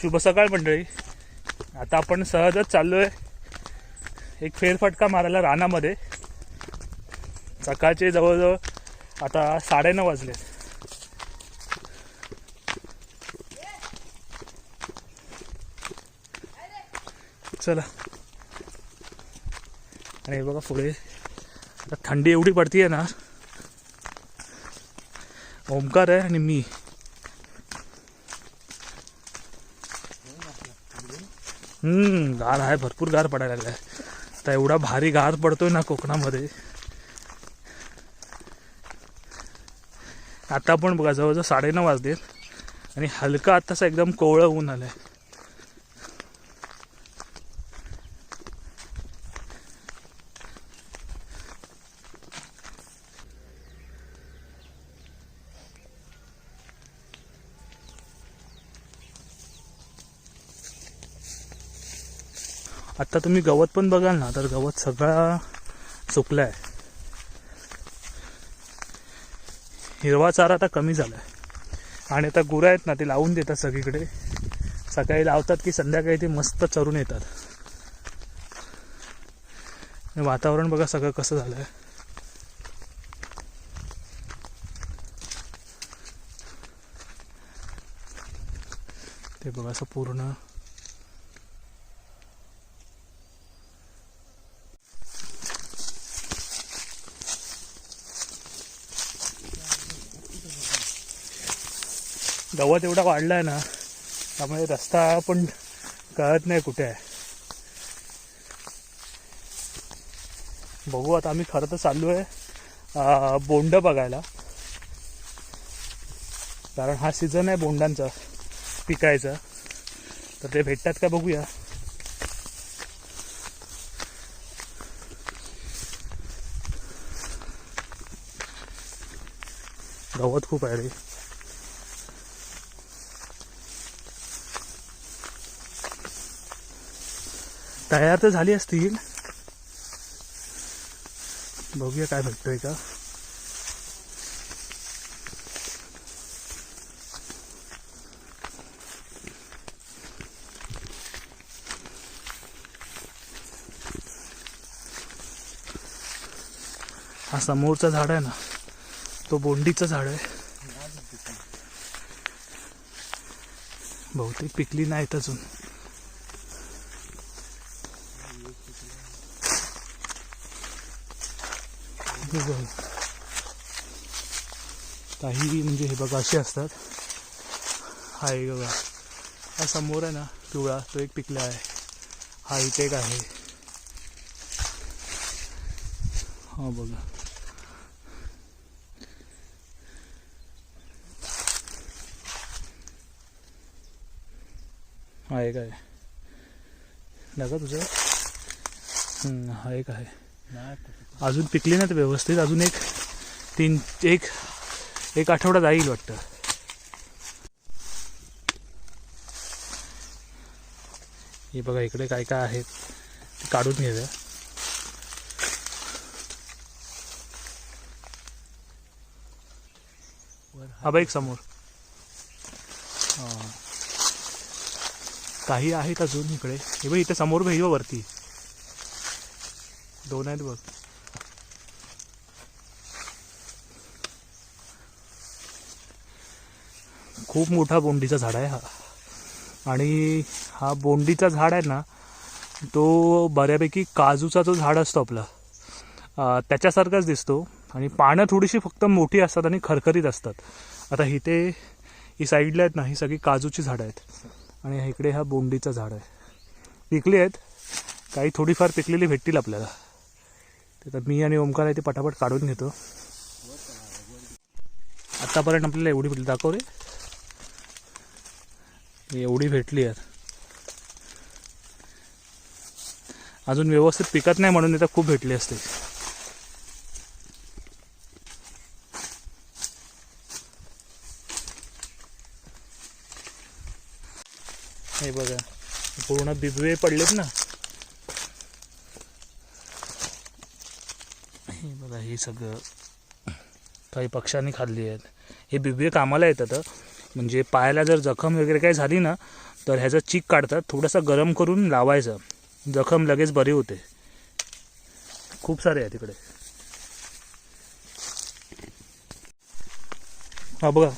शुभ सकाळ मंडळी. आता आपण सहजच चाललोय एक फेरफटका मारायला रानामध्ये. सकाळचे जवळजवळ आता साडे नऊ वाजले. चला. आणि बघा पुढे. थंडी एवढी पडतीये ना. ओमकार आहे आणि मी. हम्म गार आहे भरपूर गार पडायला आहे आता एवढा भारी गार पडतोय ना कोकणामध्ये. आता पण बघा जवळजवळ साडेनऊ वाजले आणि हलका आत्ताचा एकदम कोवळं ऊन आलं आहे आता तुम्ही गवत पण बघाल ना तर गवत सगळा सुकलाय. हिरवा चारा आता कमी झालाय. आणि आता गुरं आहेत ना ते लावून देतात सगळीकडे. सकाळी लावतात की संध्याकाळी ते मस्त चरून येतात. वातावरण बघा सगळं कसं झालंय. ते बघा असं पूर्ण गवत एवढा वाढलाय ना त्यामुळे रस्ता पण कळत नाही कुठे आहे. बघू आता आम्ही खरं तर चाललो आहे बोंड बघायला. कारण हा सीझन आहे बोंडांचा पिकायचा. तर ते भेटतात का बघूया. गवत खूप आहे रे. तयार तर झाली असतील. बघूया काय भेटतोय का. हा समोरचा झाड आहे ना तो बोंडीचं झाड आहे. बहुतेक पिकली नाहीत अजून. हे बघ. काही म्हणजे हे बघा असे असतात. हा एक बघा. हा समोर आहे ना पिवळा तो एक पिकला आहे. हा इथे एक आहे. हा बघा. हा एक आहे. दादा तुझं. हा एक आहे. अजून पिकली ना तर व्यवस्थित. अजून एक तीन एक एक आठवडा जाईल वाटतं. हे बघा इकडे काय काय आहेत ते काढून घेऊया. हा बाईक एक समोर. काही आहेत अजून इकडे. हे बघ इथे समोर बघ वरती दोन आहेत बघ. खूप मोठा बोंडीचा झाड आहे हा. आणि हा बोंडीचा झाड आहे ना तो बऱ्यापैकी काजूचा जो झाड असतो आपला त्याच्यासारखाच दिसतो. आणि पानं थोडीशी फक्त मोठी असतात आणि खरखरीत असतात. आता इथे ही साईडला आहेत ना ही सगळी काजूची झाडं आहेत. आणि इकडे हा बोंडीचा झाड आहे. पिकली आहेत. काही थोडीफार पिकलेली भेटतील आपल्याला. तर मी आणि ओमकार आहे ते पटापट काढून घेतो. आतापर्यंत आपल्याला एवढी भेटली. दाखव रे. एवढी भेटली यार. अजून व्यवस्थित पिकत नाही म्हणून इथं खूप भेटली असते. हे बघा पूर्ण बिबवे पडलेत ना. हे बघा हे सगळं काही पक्ष्यांनी खाल्ली आहेत. हे बिबे कामाला येतात म्हणजे पायाला जर जखम वगैरे काही झाली ना तर ह्याचं चीक काढतात थोडंसं गरम करून लावायचं. जखम लगेच बरी होते. खूप सारे आहे तिकडे हा बघा.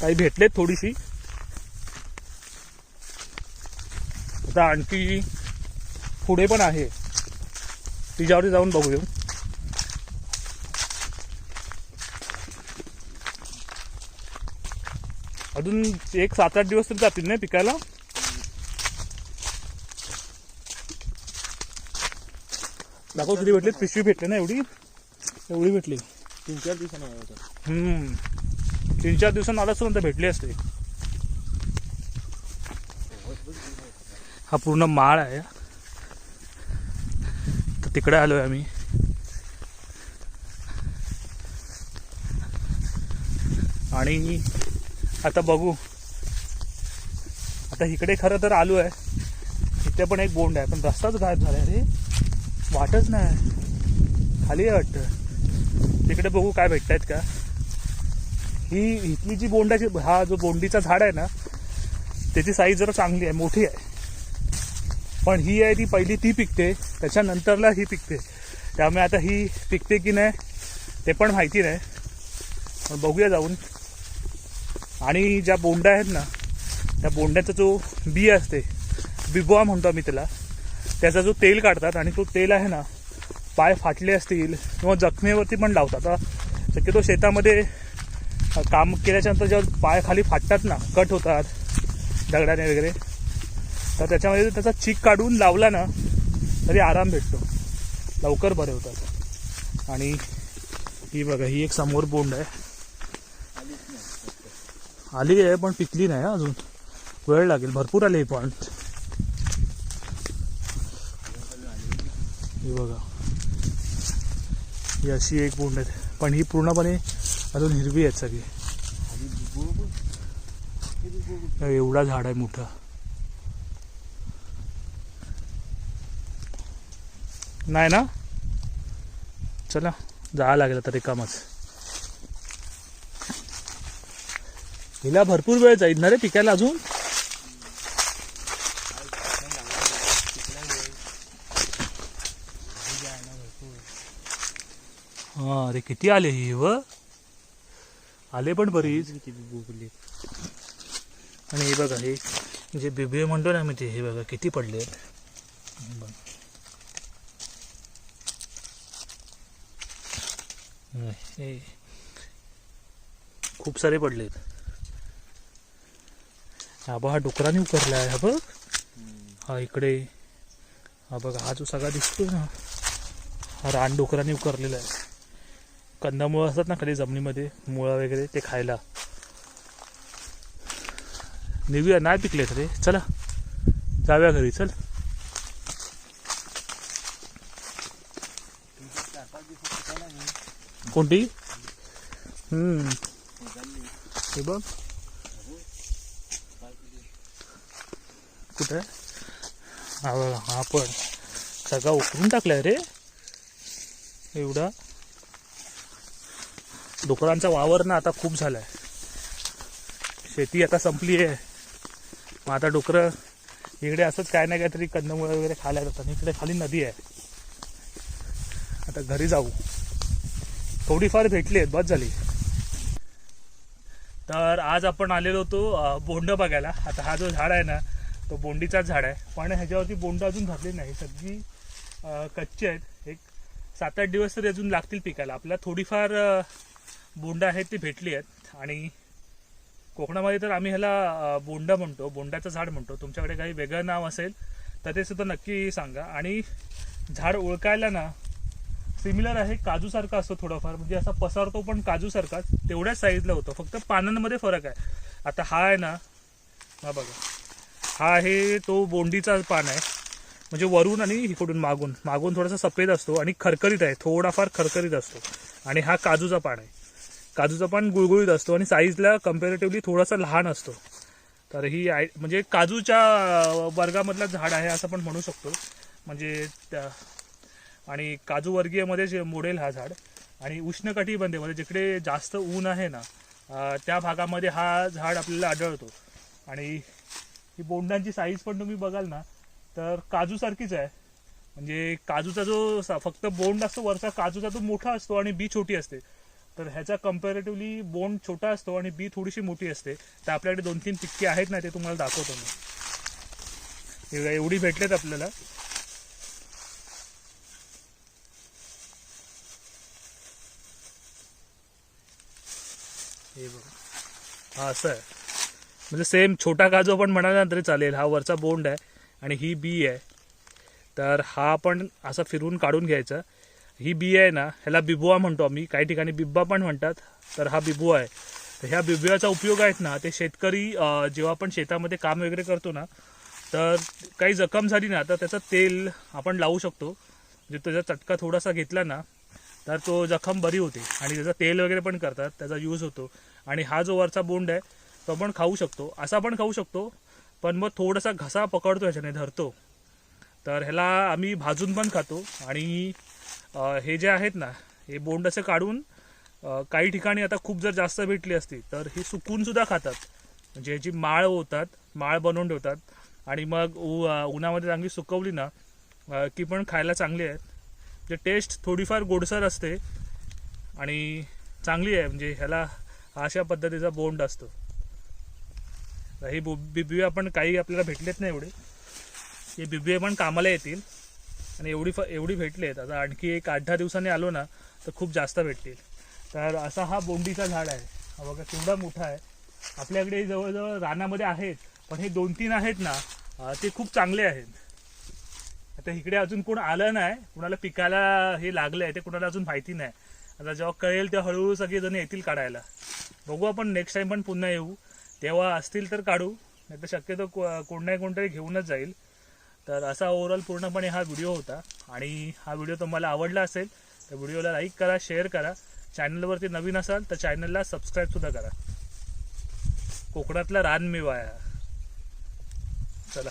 काही भेटलेत थोडीशी. आता आणखी पुढे पण आहे. तिच्यावरती जाऊन बघूया अजून एक सात आठ दिवस तरी जातील नाही पिकायला? दाखव किती भेटले पिशवी भेटले ना एवढी? एवढी भेटली. तीन चार दिवसांना तीन चार दिवसांनी आलाच नंतर भेटली असते. हा पूर्ण माळ आहे. तिकडे आलो आहे आम्ही. आणि आता बघू. आता इकडे खरं तर आलो आहे इथे पण एक बोंड आहे. पण रस्ताच गायब आहे रे. वाटच नाही. खाली आहे वाटतं. तिकडे बघू काय भेटतायत का. ही इथली जी बोंडाची हा जो बोंडीचा झाड आहे ना त्याची साईज जरा चांगली आहे. मोठी आहे. पण ही आहे ती पहिली ती पिकते. त्याच्यानंतरला ही पिकते. त्यामुळे आता ही पिकते की नाही ते पण माहिती नाही. पण बघूया जाऊन. आणि ज्या बोंड्या आहेत ना त्या बोंड्याचा जो बी असते बिबवा म्हणतो आम्ही त्याला त्याचा जो तेल काढतात आणि तो तेल आहे ना पाय फाटले असतील किंवा जखमेवरती पण लावतात. शक्यतो शेतामध्ये काम केल्याच्यानंतर जेव्हा पाय खाली फाटतात ना कट होतात दगडाने वगैरे तर त्याच्यामध्ये त्याचा चीक काढून लावला ना तरी आराम भेटतो. लवकर बरे होतात. आणि ही बघा ही एक समोर बोंड आहे. आली आहे पण पिकली नाही अजून. वेळ लागेल. भरपूर आली पण ही बघा. ही अशी एक बोंड आहे. पण ही पूर्णपणे अजून हिरवी आहेत सगळी. एवढा झाड आहे मोठा. नाही ना? चला जावं लागेल आता रिकामच. हिला भरपूर वेळ जाईल ना रे पिकायला अजून? हा अरे किती आले ही व? आले पण बरीच. किती आणि हे बघा हे जे बिबे म्हणतो ना मी ते हे बघा किती पडले. हे खूप सारे पडलेत हा बघ हा डुकराने उकरला आहे हा बघ. हा इकडे. हा बघ हा जो सगळा दिसतोय ना हा रान डुकराने उकरलेला आहे. कंदमुळं असतात ना खाली जमिनीमध्ये मुळं वगैरे ते खायला. निघूया नाही पिकलेत रे. चला जाऊया घरी चल. कोणती? हम्म. हे बघ. कुठे? हा बघा हा पण. सगळा उकरून टाकलाय रे. एवढा. डुकरांचा वावर ना आता खूप झालाय. शेती आता संपली आहे मग आता डुकरं इकडे असंच काय नाही काहीतरी कंदमुळं वगैरे खायला जातात. इकडे खाली नदी आहे. आता घरी जाऊ. थोडीफार भेटली आहेत बस झाली. तर आज आपण आलेलो होतो बोंड बघायला. आता हा जो झाड आहे ना तो बोंडीचाच झाड आहे. पण ह्याच्यावरती बोंड अजून धरली नाही. सगळी कच्ची आहेत. एक सात आठ दिवस तरी अजून लागतील पिकायला. आपल्याला थोडीफार बोंड आहेत ती भेटली आहेत. आणि कोकणामध्ये तर आम्ही ह्याला बोंड म्हणतो बोंडाचं झाड म्हणतो. तुमच्याकडे काही वेगळं नाव असेल तर ते सुद्धा नक्की सांगा. आणि झाड ओळखायला ना सिमिलर आहे काजूसारखा असतो थोडाफार. म्हणजे असा पसरतो पण काजूसारखाच तेवढ्याच साईजला होतो. फक्त पानांमध्ये फरक आहे. आता हा आहे ना हा बघा. हा आहे तो बोंडीचा पान आहे. म्हणजे वरून आणि इकडून मागून. मागून थोडासा सफेद असतो आणि खरखरीत आहे. थोडाफार खरखरीत असतो. आणि हा काजूचा पान आहे. काजूचा पान गुळगुळीत असतो आणि साईजला कम्पॅरेटिव्हली थोडासा लहान असतो. तर ही आय म्हणजे काजूच्या वर्गामधला वर्गामधलं झाड आहे असं आपण म्हणू शकतो. म्हणजे त्या आणि काजूवर्गीयमध्येच जे मोडेल हा झाड आणि उष्णकटिबंधीमध्ये जिकडे जास्त ऊन आहे ना त्या भागामध्ये हा झाड आपल्याला आढळतो. आणि ही बोंडांची साईज पण तुम्ही बघाल ना तर काजूसारखीच आहे. म्हणजे काजूचा जो सा- फक्त बोंड असतो वरचा काजूचा तो मोठा असतो आणि बी छोटी असते. तर ह्याचा कम्पॅरेटिव्हली बोंड छोटा असतो आणि बी थोडीशी मोठी असते. तर आपल्याकडे दोन तीन पिक्के आहेत ना ते तुम्हाला दाखवतो मी. हे एवढी भेटलेत आपल्याला. हे बघा. हा असं आहे. म्हणजे सेम छोटा काजू आपण म्हणाला ना तरी चालेल. हा वरचा बोंड आहे आणि ही बी आहे. तर हा आपण असा फिरून काढून घ्यायचा. ही बी आहे ना ह्याला बिबुआ म्हणतो आम्ही. काही ठिकाणी बिब्बा पण म्हणतात. तर हा बिबुआ आहे. तर ह्या बिबुआचा उपयोग आहेत ना ते शेतकरी जेव्हा आपण शेतामध्ये काम वगैरे करतो ना तर काही जखम झाली ना तर त्याचं तेल आपण लावू शकतो. म्हणजे त्याचा चटका थोडासा घेतला ना तर तो जखम बरी होते. आणि त्याचं तेल वगैरे पण करतात त्याचा यूज होतो. आणि हा जो वरचा बोंड आहे तो आपण खाऊ शकतो. असा पण खाऊ शकतो पण मग थोडासा घसा पकडतो ह्याच्याने धरतो. तर ह्याला आम्ही भाजून पण खातो. आणि हे जे आहेत ना हे बोंड असे काढून काही ठिकाणी आता खूप जर जास्त भेटली असती तर ही सुकूनसुद्धा खातात. म्हणजे ह्याची माळ होतात माळ बनवून ठेवतात. आणि मग उ उन्हामध्ये चांगली सुकवली ना की पण खायला चांगली आहेत. म्हणजे टेस्ट थोडीफार गोडसर असते आणि चांगली आहे म्हणजे ह्याला हा अशा पद्धतीचा बोंड असतो. तर हे बो- बिबी आपण काही आपल्याला भेटलेत नाही एवढे हे बिबी पण कामाला येतील आणि एवढी फ एवढी भेटली आहेत आता आणखी एक आठ दहा दिवसांनी आलो ना तर खूप जास्त भेटतील. तर असा हा बोंडीचा झाड आहे. हा बघा केवढा मोठा आहे. आपल्याकडे जवळजवळ रानामध्ये आहेत पण हे दोन तीन आहेत ना ते खूप चांगले आहेत. आता इकडे अजून कोण आलं नाही. कुणाला पिकायला हे लागलं आहे ते कुणाला अजून माहिती नाही. आता जेव्हा कळेल तेव्हा हळूहळू सगळेजण येतील काढायला. बघू आपण नेक्स्ट टाइम पण पुन्हा येऊ. तेव्हा असतील तर काढू. नाही तर शक्यतो को- कोण नाही कोणतरी घेऊनच जाईल. तर असा ओव्हरऑल पूर्णपणे हा व्हिडिओ होता. आणि हा व्हिडिओ तुम्हाला आवडला असेल तर व्हिडिओला लाईक करा शेअर करा. चॅनलवरती नवीन असाल तर चॅनलला सबस्क्राईबसुद्धा करा. कोकणातला रानमेवा आहे चला.